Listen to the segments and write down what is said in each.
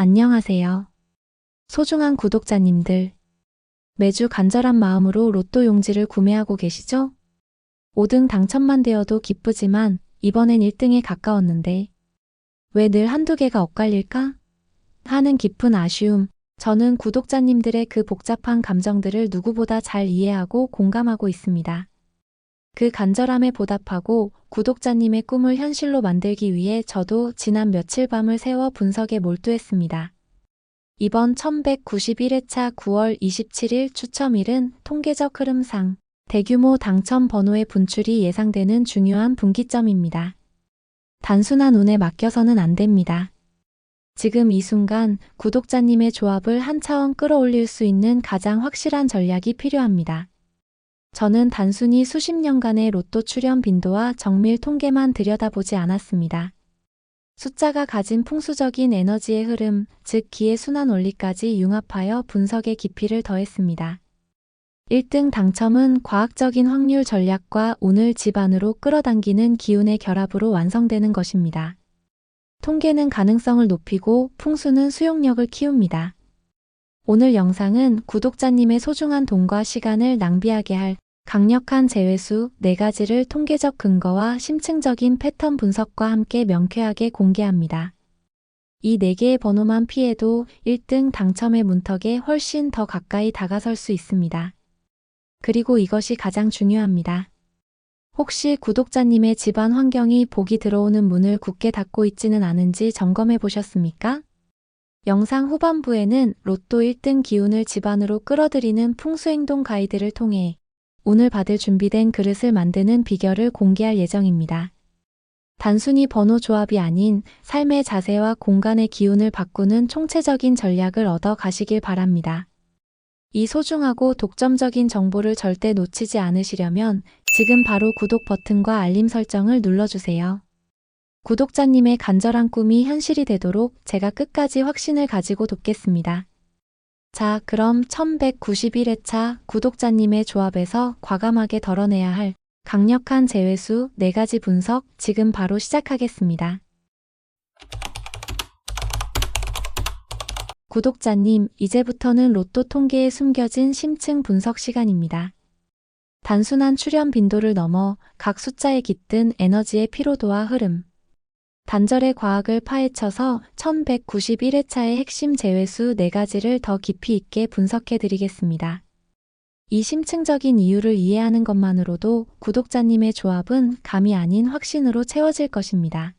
안녕하세요. 소중한 구독자님들. 매주 간절한 마음으로 로또 용지를 구매하고 계시죠? 5등 당첨만 되어도 기쁘지만 이번엔 1등에 가까웠는데 왜 늘 한두 개가 엇갈릴까? 하는 깊은 아쉬움. 저는 구독자님들의 그 복잡한 감정들을 누구보다 잘 이해하고 공감하고 있습니다. 그 간절함에 보답하고 구독자님의 꿈을 현실로 만들기 위해 저도 지난 며칠 밤을 새워 분석에 몰두했습니다. 이번 1191회차 9월 27일 추첨일은 통계적 흐름상 대규모 당첨 번호의 분출이 예상되는 중요한 분기점입니다. 단순한 운에 맡겨서는 안 됩니다. 지금 이 순간 구독자님의 조합을 한 차원 끌어올릴 수 있는 가장 확실한 전략이 필요합니다. 저는 단순히 수십 년간의 로또 출연 빈도와 정밀 통계만 들여다보지 않았습니다. 숫자가 가진 풍수적인 에너지의 흐름, 즉 기의 순환 원리까지 융합하여 분석의 깊이를 더했습니다. 1등 당첨은 과학적인 확률 전략과 운을 집안으로 끌어당기는 기운의 결합으로 완성되는 것입니다. 통계는 가능성을 높이고 풍수는 수용력을 키웁니다. 오늘 영상은 구독자님의 소중한 돈과 시간을 낭비하게 할 강력한 제외수 4가지를 통계적 근거와 심층적인 패턴 분석과 함께 명쾌하게 공개합니다. 이 4개의 번호만 피해도 1등 당첨의 문턱에 훨씬 더 가까이 다가설 수 있습니다. 그리고 이것이 가장 중요합니다. 혹시 구독자님의 집안 환경이 복이 들어오는 문을 굳게 닫고 있지는 않은지 점검해 보셨습니까? 영상 후반부에는 로또 1등 기운을 집안으로 끌어들이는 풍수행동 가이드를 통해 운을 받을 준비된 그릇을 만드는 비결을 공개할 예정입니다. 단순히 번호 조합이 아닌 삶의 자세와 공간의 기운을 바꾸는 총체적인 전략을 얻어 가시길 바랍니다. 이 소중하고 독점적인 정보를 절대 놓치지 않으시려면 지금 바로 구독 버튼과 알림 설정을 눌러주세요. 구독자님의 간절한 꿈이 현실이 되도록 제가 끝까지 확신을 가지고 돕겠습니다. 자, 그럼 1191회차 구독자님의 조합에서 과감하게 덜어내야 할 강력한 제외수 4가지 분석 지금 바로 시작하겠습니다. 구독자님, 이제부터는 로또 통계에 숨겨진 심층 분석 시간입니다. 단순한 출현 빈도를 넘어 각 숫자에 깃든 에너지의 피로도와 흐름, 단절의 과학을 파헤쳐서 1191회차의 핵심 제외수 4가지를 더 깊이 있게 분석해 드리겠습니다. 이 심층적인 이유를 이해하는 것만으로도 구독자님의 조합은 감이 아닌 확신으로 채워질 것입니다.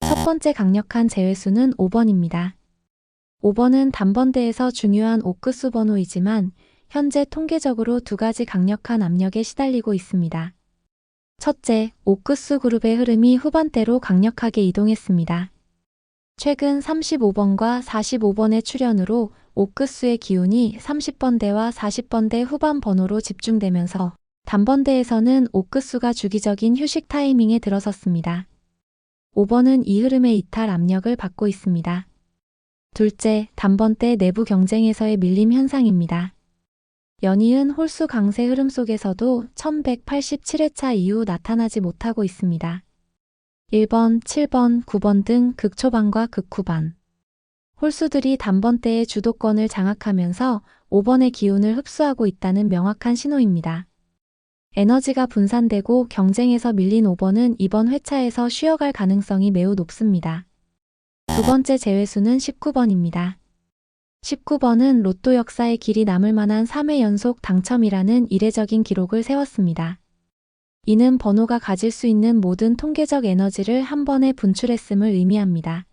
첫 번째 강력한 제외수는 5번입니다. 5번은 단번대에서 중요한 옥크수 번호이지만 현재 통계적으로 두 가지 강력한 압력에 시달리고 있습니다. 첫째, 오크스 그룹의 흐름이 후반대로 강력하게 이동했습니다. 최근 35번과 45번의 출현으로 오크스의 기운이 30번대와 40번대 후반 번호로 집중되면서 단번대에서는 오크스가 주기적인 휴식 타이밍에 들어섰습니다. 5번은 이 흐름의 이탈 압력을 받고 있습니다. 둘째, 단번대 내부 경쟁에서의 밀림 현상입니다. 연이은 홀수 강세 흐름 속에서도 1187회차 이후 나타나지 못하고 있습니다. 1번, 7번, 9번 등 극초반과 극후반. 홀수들이 단번대의 주도권을 장악하면서 5번의 기운을 흡수하고 있다는 명확한 신호입니다. 에너지가 분산되고 경쟁에서 밀린 5번은 이번 회차에서 쉬어갈 가능성이 매우 높습니다. 두 번째 제외수는 19번입니다. 19번은 로또 역사의 길이 남을 만한 3회 연속 당첨이라는 이례적인 기록을 세웠습니다. 이는 번호가 가질 수 있는 모든 통계적 에너지를 한 번에 분출했음을 의미합니다.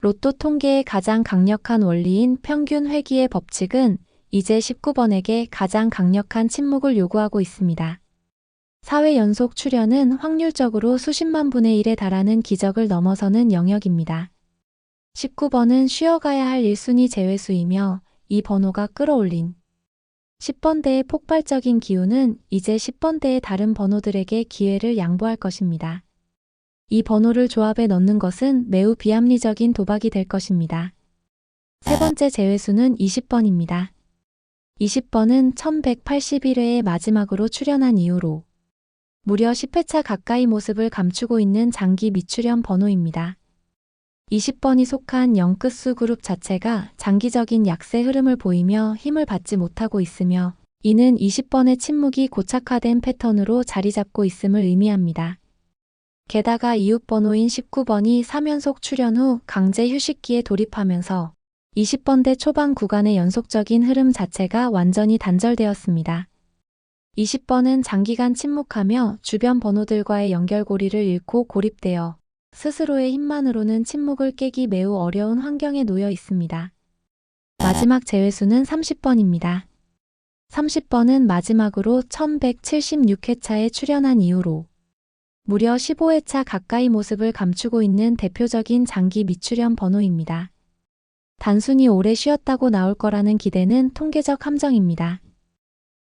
로또 통계의 가장 강력한 원리인 평균 회귀의 법칙은 이제 19번에게 가장 강력한 침묵을 요구하고 있습니다. 4회 연속 출연은 확률적으로 수십만 분의 1에 달하는 기적을 넘어서는 영역입니다. 19번은 쉬어가야 할 1순위 제외수이며 이 번호가 끌어올린 10번대의 폭발적인 기운은 이제 10번대의 다른 번호들에게 기회를 양보할 것입니다. 이 번호를 조합에 넣는 것은 매우 비합리적인 도박이 될 것입니다. 세 번째 제외수는 20번입니다. 20번은 1181회의 마지막으로 출연한 이후로 무려 10회차 가까이 모습을 감추고 있는 장기 미출연 번호입니다. 20번이 속한 영끝수 그룹 자체가 장기적인 약세 흐름을 보이며 힘을 받지 못하고 있으며 이는 20번의 침묵이 고착화된 패턴으로 자리 잡고 있음을 의미합니다. 게다가 이웃 번호인 19번이 3연속 출현 후 강제 휴식기에 돌입하면서 20번대 초반 구간의 연속적인 흐름 자체가 완전히 단절되었습니다. 20번은 장기간 침묵하며 주변 번호들과의 연결고리를 잃고 고립되어 스스로의 힘만으로는 침묵을 깨기 매우 어려운 환경에 놓여 있습니다. 마지막 제외수는 30번입니다. 30번은 마지막으로 1176회차에 출연한 이후로 무려 15회차 가까이 모습을 감추고 있는 대표적인 장기 미출연 번호입니다. 단순히 오래 쉬었다고 나올 거라는 기대는 통계적 함정입니다.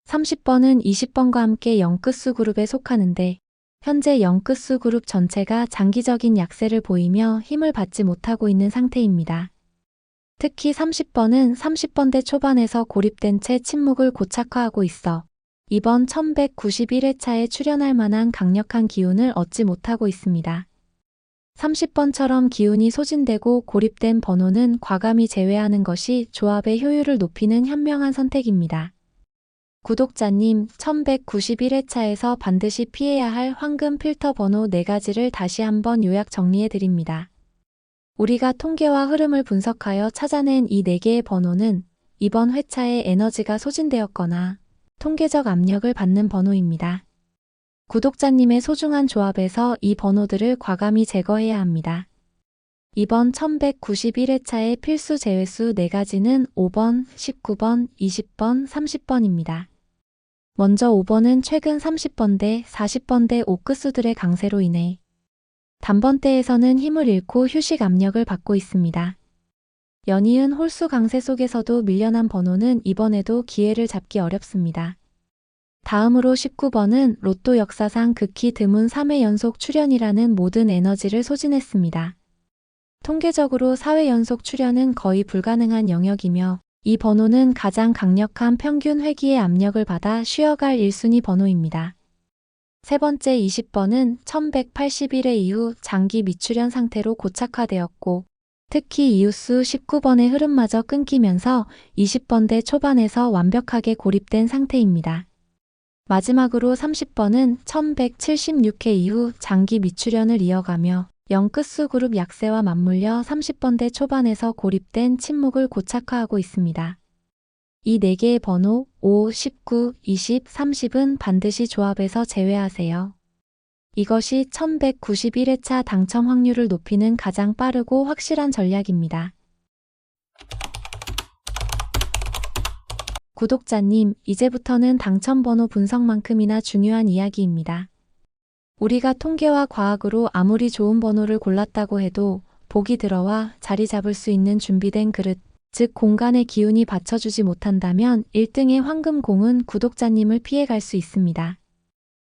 30번은 20번과 함께 영끝수 그룹에 속하는데 현재 영끝수 그룹 전체가 장기적인 약세를 보이며 힘을 받지 못하고 있는 상태입니다. 특히 30번은 30번대 초반에서 고립된 채 침묵을 고착화하고 있어 이번 1191회차에 출연할 만한 강력한 기운을 얻지 못하고 있습니다. 30번처럼 기운이 소진되고 고립된 번호는 과감히 제외하는 것이 조합의 효율을 높이는 현명한 선택입니다. 구독자님, 1191회차에서 반드시 피해야 할 황금 필터 번호 4가지를 다시 한번 요약 정리해 드립니다. 우리가 통계와 흐름을 분석하여 찾아낸 이 4개의 번호는 이번 회차에 에너지가 소진되었거나 통계적 압력을 받는 번호입니다. 구독자님의 소중한 조합에서 이 번호들을 과감히 제거해야 합니다. 이번 1191회차의 필수 제외수 4가지는 5번, 19번, 20번, 30번입니다. 먼저 5번은 최근 30번대, 40번대 옥크수들의 강세로 인해 단번대에서는 힘을 잃고 휴식 압력을 받고 있습니다. 연이은 홀수 강세 속에서도 밀려난 번호는 이번에도 기회를 잡기 어렵습니다. 다음으로 19번은 로또 역사상 극히 드문 3회 연속 출연이라는 모든 에너지를 소진했습니다. 통계적으로 4회 연속 출연은 거의 불가능한 영역이며 이 번호는 가장 강력한 평균 회기의 압력을 받아 쉬어갈 1순위 번호입니다. 세 번째 20번은 1181회 이후 장기 미출현 상태로 고착화되었고 특히 이웃수 19번의 흐름마저 끊기면서 20번대 초반에서 완벽하게 고립된 상태입니다. 마지막으로 30번은 1176회 이후 장기 미출현을 이어가며 영끝수 그룹 약세와 맞물려 30번대 초반에서 고립된 침묵을 고착화하고 있습니다. 이 4개의 번호 5, 19, 20, 30은 반드시 조합에서 제외하세요. 이것이 1191회차 당첨 확률을 높이는 가장 빠르고 확실한 전략입니다. 구독자님, 이제부터는 당첨번호 분석만큼이나 중요한 이야기입니다. 우리가 통계와 과학으로 아무리 좋은 번호를 골랐다고 해도 복이 들어와 자리 잡을 수 있는 준비된 그릇, 즉 공간의 기운이 받쳐주지 못한다면 1등의 황금공은 구독자님을 피해갈 수 있습니다.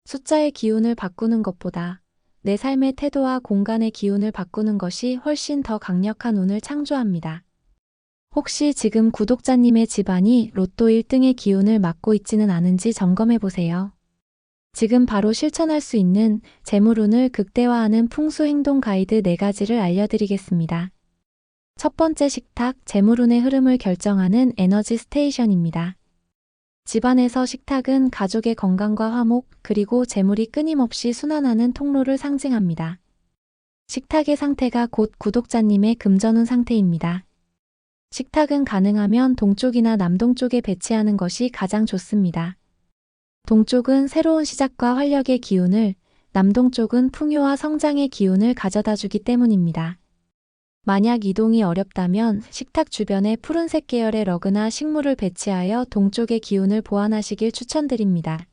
숫자의 기운을 바꾸는 것보다 내 삶의 태도와 공간의 기운을 바꾸는 것이 훨씬 더 강력한 운을 창조합니다. 혹시 지금 구독자님의 집안이 로또 1등의 기운을 맡고 있지는 않은지 점검해 보세요. 지금 바로 실천할 수 있는 재물운을 극대화하는 풍수 행동 가이드 4가지를 알려드리겠습니다. 첫 번째 식탁, 재물운의 흐름을 결정하는 에너지 스테이션입니다. 집안에서 식탁은 가족의 건강과 화목, 그리고 재물이 끊임없이 순환하는 통로를 상징합니다. 식탁의 상태가 곧 구독자님의 금전운 상태입니다. 식탁은 가능하면 동쪽이나 남동쪽에 배치하는 것이 가장 좋습니다. 동쪽은 새로운 시작과 활력의 기운을, 남동쪽은 풍요와 성장의 기운을 가져다 주기 때문입니다. 만약 이동이 어렵다면 식탁 주변에 푸른색 계열의 러그나 식물을 배치하여 동쪽의 기운을 보완하시길 추천드립니다.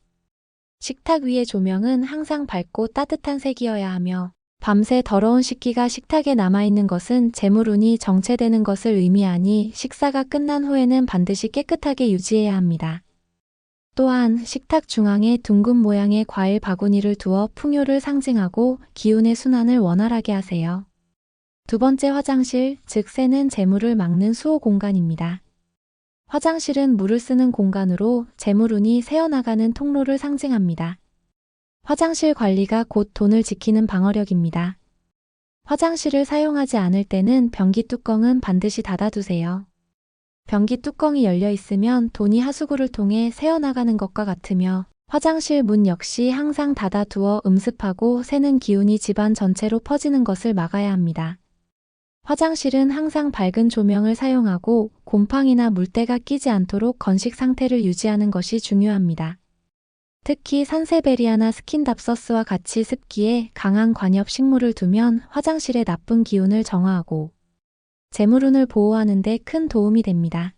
식탁 위의 조명은 항상 밝고 따뜻한 색이어야 하며 밤새 더러운 식기가 식탁에 남아있는 것은 재물운이 정체되는 것을 의미하니 식사가 끝난 후에는 반드시 깨끗하게 유지해야 합니다. 또한 식탁 중앙에 둥근 모양의 과일 바구니를 두어 풍요를 상징하고 기운의 순환을 원활하게 하세요. 두 번째 화장실, 즉 새는 재물을 막는 수호 공간입니다. 화장실은 물을 쓰는 공간으로 재물운이 새어나가는 통로를 상징합니다. 화장실 관리가 곧 돈을 지키는 방어력입니다. 화장실을 사용하지 않을 때는 변기 뚜껑은 반드시 닫아두세요. 변기 뚜껑이 열려 있으면 돈이 하수구를 통해 새어나가는 것과 같으며 화장실 문 역시 항상 닫아두어 음습하고 새는 기운이 집안 전체로 퍼지는 것을 막아야 합니다. 화장실은 항상 밝은 조명을 사용하고 곰팡이나 물때가 끼지 않도록 건식 상태를 유지하는 것이 중요합니다. 특히 산세베리아나 스킨답서스와 같이 습기에 강한 관엽 식물을 두면 화장실의 나쁜 기운을 정화하고 재물운을 보호하는 데 큰 도움이 됩니다.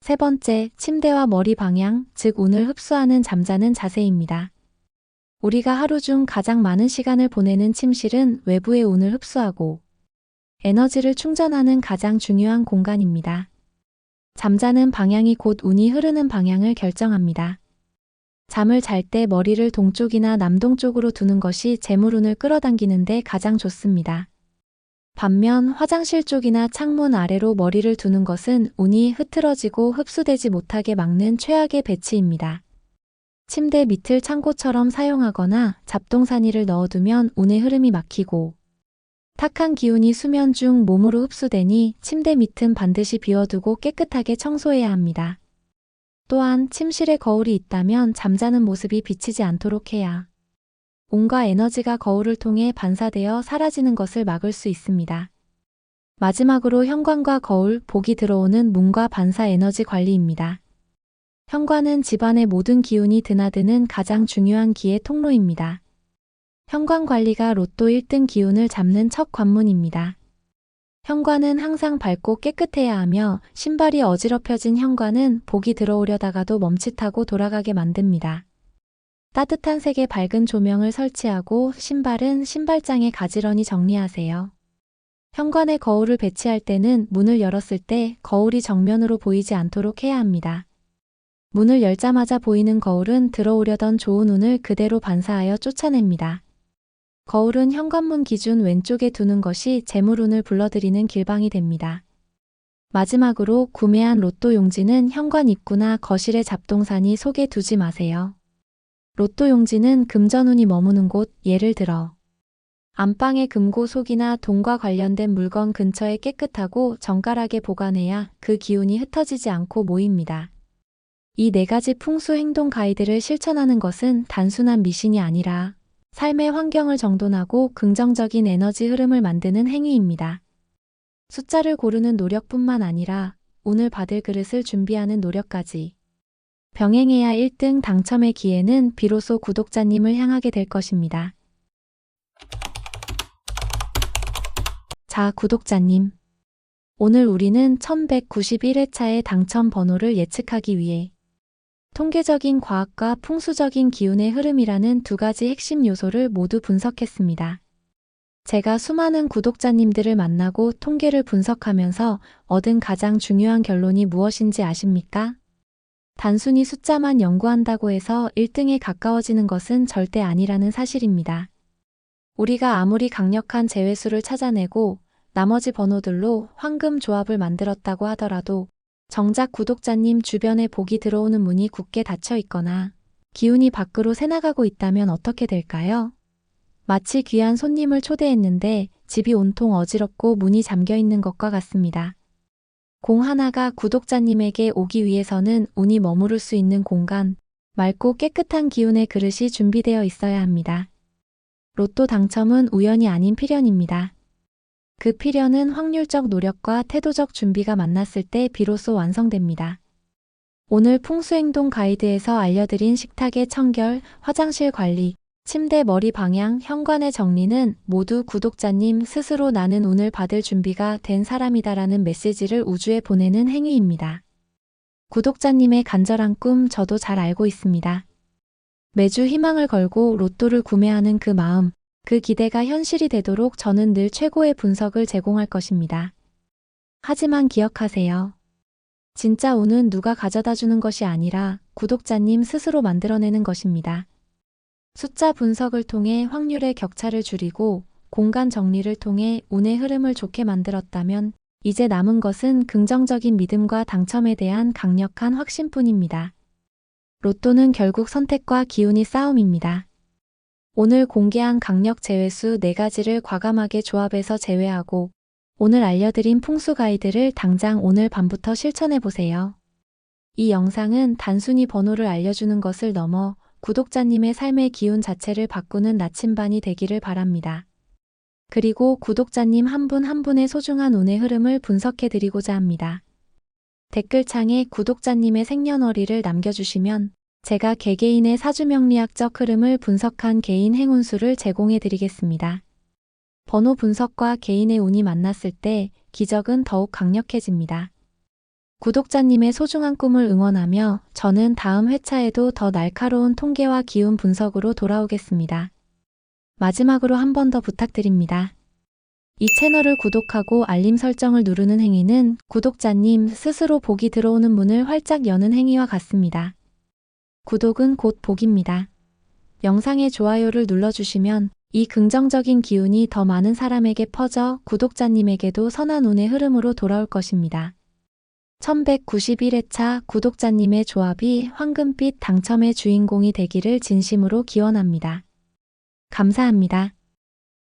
세 번째, 침대와 머리 방향, 즉 운을 흡수하는 잠자는 자세입니다. 우리가 하루 중 가장 많은 시간을 보내는 침실은 외부의 운을 흡수하고 에너지를 충전하는 가장 중요한 공간입니다. 잠자는 방향이 곧 운이 흐르는 방향을 결정합니다. 잠을 잘 때 머리를 동쪽이나 남동쪽으로 두는 것이 재물운을 끌어당기는 데 가장 좋습니다. 반면 화장실 쪽이나 창문 아래로 머리를 두는 것은 운이 흐트러지고 흡수되지 못하게 막는 최악의 배치입니다. 침대 밑을 창고처럼 사용하거나 잡동사니를 넣어두면 운의 흐름이 막히고 탁한 기운이 수면 중 몸으로 흡수되니 침대 밑은 반드시 비워두고 깨끗하게 청소해야 합니다. 또한 침실에 거울이 있다면 잠자는 모습이 비치지 않도록 해야 온과 에너지가 거울을 통해 반사되어 사라지는 것을 막을 수 있습니다. 마지막으로 현관과 거울, 복이 들어오는 문과 반사 에너지 관리입니다. 현관은 집안의 모든 기운이 드나드는 가장 중요한 기의 통로입니다. 현관 관리가 로또 1등 기운을 잡는 첫 관문입니다. 현관은 항상 밝고 깨끗해야 하며 신발이 어지럽혀진 현관은 복이 들어오려다가도 멈칫하고 돌아가게 만듭니다. 따뜻한 색의 밝은 조명을 설치하고 신발은 신발장에 가지런히 정리하세요. 현관에 거울을 배치할 때는 문을 열었을 때 거울이 정면으로 보이지 않도록 해야 합니다. 문을 열자마자 보이는 거울은 들어오려던 좋은 운을 그대로 반사하여 쫓아냅니다. 거울은 현관문 기준 왼쪽에 두는 것이 재물운을 불러들이는 길방이 됩니다. 마지막으로 구매한 로또 용지는 현관 입구나 거실의 잡동사니 속에 두지 마세요. 로또 용지는 금전운이 머무는 곳, 예를 들어 안방의 금고 속이나 돈과 관련된 물건 근처에 깨끗하고 정갈하게 보관해야 그 기운이 흩어지지 않고 모입니다. 이 네 가지 풍수 행동 가이드를 실천하는 것은 단순한 미신이 아니라 삶의 환경을 정돈하고 긍정적인 에너지 흐름을 만드는 행위입니다. 숫자를 고르는 노력뿐만 아니라 오늘 받을 그릇을 준비하는 노력까지 병행해야 1등 당첨의 기회는 비로소 구독자님을 향하게 될 것입니다. 자, 구독자님. 오늘 우리는 1191회차의 당첨 번호를 예측하기 위해 통계적인 과학과 풍수적인 기운의 흐름이라는 두 가지 핵심 요소를 모두 분석했습니다. 제가 수많은 구독자님들을 만나고 통계를 분석하면서 얻은 가장 중요한 결론이 무엇인지 아십니까? 단순히 숫자만 연구한다고 해서 1등에 가까워지는 것은 절대 아니라는 사실입니다. 우리가 아무리 강력한 제외수를 찾아내고 나머지 번호들로 황금 조합을 만들었다고 하더라도 정작 구독자님 주변에 복이 들어오는 문이 굳게 닫혀 있거나 기운이 밖으로 새나가고 있다면 어떻게 될까요? 마치 귀한 손님을 초대했는데 집이 온통 어지럽고 문이 잠겨 있는 것과 같습니다. 공 하나가 구독자님에게 오기 위해서는 운이 머무를 수 있는 공간, 맑고 깨끗한 기운의 그릇이 준비되어 있어야 합니다. 로또 당첨은 우연이 아닌 필연입니다. 그 필연은 확률적 노력과 태도적 준비가 만났을 때 비로소 완성됩니다. 오늘 풍수행동 가이드에서 알려드린 식탁의 청결, 화장실 관리, 침대 머리 방향, 현관의 정리는 모두 구독자님 스스로 나는 운을 받을 준비가 된 사람이다라는 메시지를 우주에 보내는 행위입니다. 구독자님의 간절한 꿈 저도 잘 알고 있습니다. 매주 희망을 걸고 로또를 구매하는 그 마음, 그 기대가 현실이 되도록 저는 늘 최고의 분석을 제공할 것입니다. 하지만 기억하세요. 진짜 운은 누가 가져다 주는 것이 아니라 구독자님 스스로 만들어내는 것입니다. 숫자 분석을 통해 확률의 격차를 줄이고 공간 정리를 통해 운의 흐름을 좋게 만들었다면 이제 남은 것은 긍정적인 믿음과 당첨에 대한 강력한 확신뿐입니다. 로또는 결국 선택과 기운이 싸움입니다. 오늘 공개한 강력 제외수 4가지를 과감하게 조합해서 제외하고 오늘 알려드린 풍수 가이드를 당장 오늘 밤부터 실천해 보세요. 이 영상은 단순히 번호를 알려주는 것을 넘어 구독자님의 삶의 기운 자체를 바꾸는 나침반이 되기를 바랍니다. 그리고 구독자님 한분한 분의 소중한 운의 흐름을 분석해 드리고자 합니다. 댓글창에 구독자님의 생년월일을 남겨주시면 제가 개개인의 사주명리학적 흐름을 분석한 개인 행운수를 제공해 드리겠습니다. 번호 분석과 개인의 운이 만났을 때 기적은 더욱 강력해집니다. 구독자님의 소중한 꿈을 응원하며 저는 다음 회차에도 더 날카로운 통계와 기운 분석으로 돌아오겠습니다. 마지막으로 한 번 더 부탁드립니다. 이 채널을 구독하고 알림 설정을 누르는 행위는 구독자님 스스로 복이 들어오는 문을 활짝 여는 행위와 같습니다. 구독은 곧 복입니다. 영상의 좋아요를 눌러주시면 이 긍정적인 기운이 더 많은 사람에게 퍼져 구독자님에게도 선한 운의 흐름으로 돌아올 것입니다. 1191회차 구독자님의 조합이 황금빛 당첨의 주인공이 되기를 진심으로 기원합니다. 감사합니다.